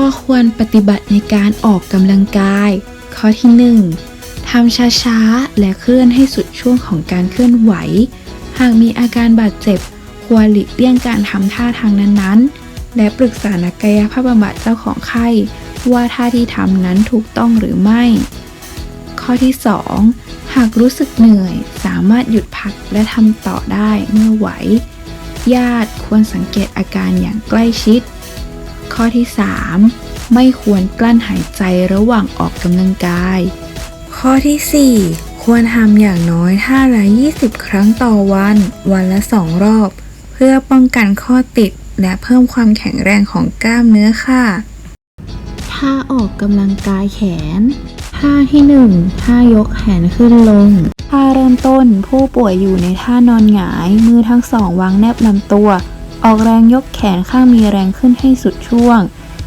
ข้อควรปฏิบัติในการออกกำลังกาย ข้อที่ 1. ทำช้าๆ และเคลื่อนให้สุดช่วงของการเคลื่อนไหว หากมีอาการบาดเจ็บ ควรหลีกเลี่ยงการทำท่าทางนั้นๆ และปรึกษานักกายภาพบำบัดเจ้าของไข้ ว่าท่าที่ทำนั้นถูกต้องหรือไม่ ข้อที่ 2. หากรู้สึกเหนื่อย สามารถหยุดพักและทำต่อได้เมื่อไหว ญาติควรสังเกตอาการอย่างใกล้ชิด ข้อที่ 3. ไม่ควรกลั้นหายใจระหว่างออกกำลังกาย ข้อที่ 4 ควรทำอย่างน้อยท่าละ 20 ครั้งต่อวัน วันละ 2 รอบ เพื่อป้องกันข้อติดและเพิ่มความแข็งแรงของกล้ามเนื้อค่ะท่าออกกำลังกายแขนท่าที่1ท่ายกแขนขึ้นลงท่าเริ่มต้นผู้ป่วยอยู่ในท่านอนหงาย มือทั้งสองวางแนบลำตัว ออกแรงยกแขนข้างมีแรงขึ้นให้สุดช่วง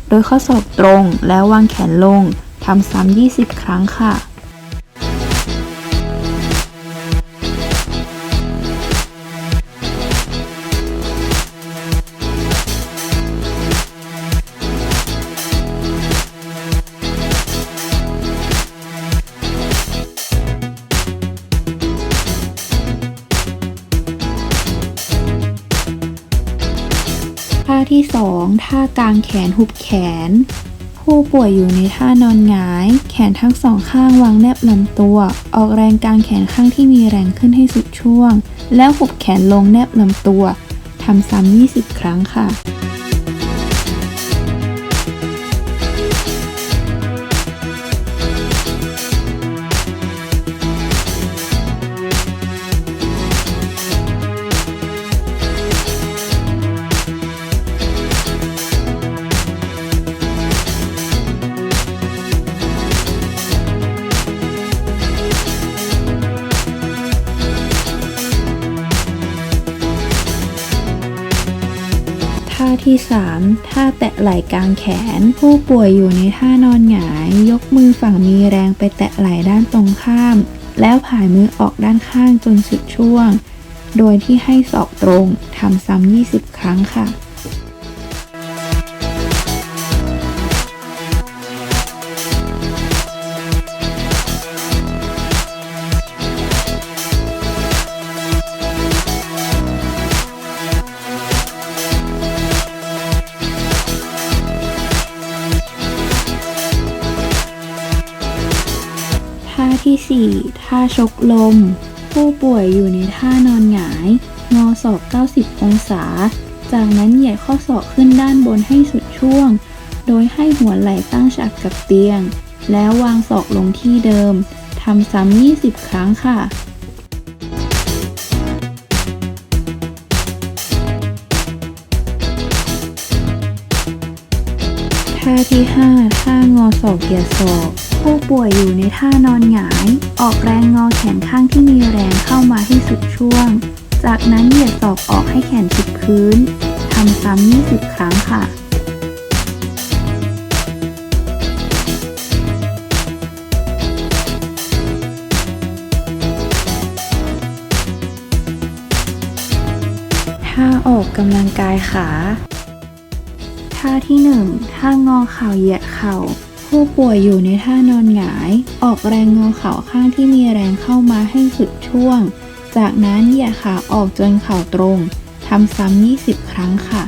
โดยข้อศอกตรงแล้ววางแขนลง ทำซ้ำ 20 ครั้งค่ะ ท่าที่ 2 ท่ากางแขนหุบแขน ผู้ป่วยอยู่ในท่านอนหงาย แขนทั้งสองข้างวางแนบลำตัว ออกแรงกางแขนข้างที่มีแรงขึ้นให้สุดช่วง แล้วหุบแขนลงแนบลำตัวทำซ้ำ20 ครั้งค่ะ ท่าที่ 3 ท่าแตะไหล่กลางแขน ผู้ป่วยอยู่ในท่านอนหงาย ยกมือฝั่งมีแรงไปแตะไหล่ด้านตรงข้าม แล้วผายมือออกด้านข้างจนสุดช่วง โดยที่ให้ศอกตรงทำซ้ำ20 ครั้งค่ะ ท่าที่ 4 ท่าชกลม ผู้ป่วยอยู่ในท่านอนหงาย งอศอก 90 องศา จากนั้นเหยียดข้อศอกขึ้นด้านบนให้สุดช่วง โดยให้หัวไหล่ตั้งฉากกับเตียง แล้ววางศอกลงที่เดิม ทำซ้ำ 20 ครั้งค่ะท่าที่ 5 ท่างอศอกเหยียดศอก ผู้ป่วยอยู่ในท่านอนหงาย ออกแรงงอแขนข้างที่มีแรงเข้ามาให้สุดช่วง จากนั้นเหยียดศอกออกให้แขนติดพื้นทำซ้ำ20 ครั้งค่ะท่าออกกำลังกายขา ท่าที่ 1 ท่างอเข่าเหยียดเข่า ผู้ป่วยอยู่ในท่านอนหงาย ออกแรงงอเข่าข้างที่มีแรงเข้ามาให้สุดช่วง จากนั้นเหยียดขาออกจนเข่าตรงทำซ้ำ 20 ครั้งค่ะ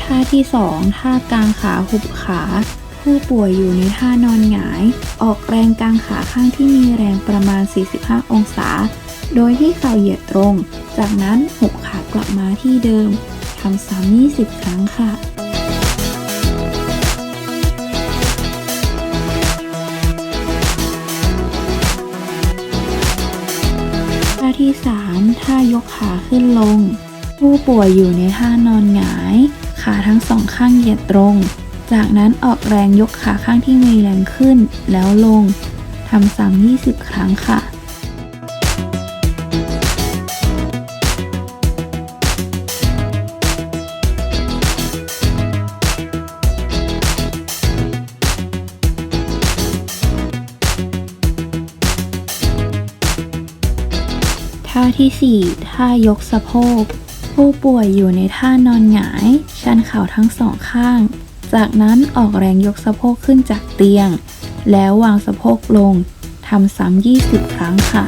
ท่าที่ 2 ท่ากางขาหุบขา ผู้ป่วยอยู่ในท่านอนหงาย ออกแรงกลางขาข้างที่มีแรงประมาณ 45 องศา โดยที่เข่าเหยียดตรง จากนั้นหุบขากลับมาที่เดิมทำซ้ำ20 ครั้งค่ะท่าที่ 3 ท่ายกขาขึ้นลง ผู้ป่วยอยู่ในท่านอนหงาย ขาทั้งสองข้างเหยียดตรง จากนั้นออกแรงยกขาข้างที่มีแรงขึ้น แล้วลง ทำซ้ำ20 ครั้งค่ะท่าที่ 4 ท่ายกสะโพก ผู้ป่วยอยู่ในท่านอนหงาย ชันเข่าทั้งสองข้าง จากนั้นออกแรงยกสะโพกขึ้นจากเตียง แล้ววางสะโพกลงทำซ้ำ20 ครั้งค่ะ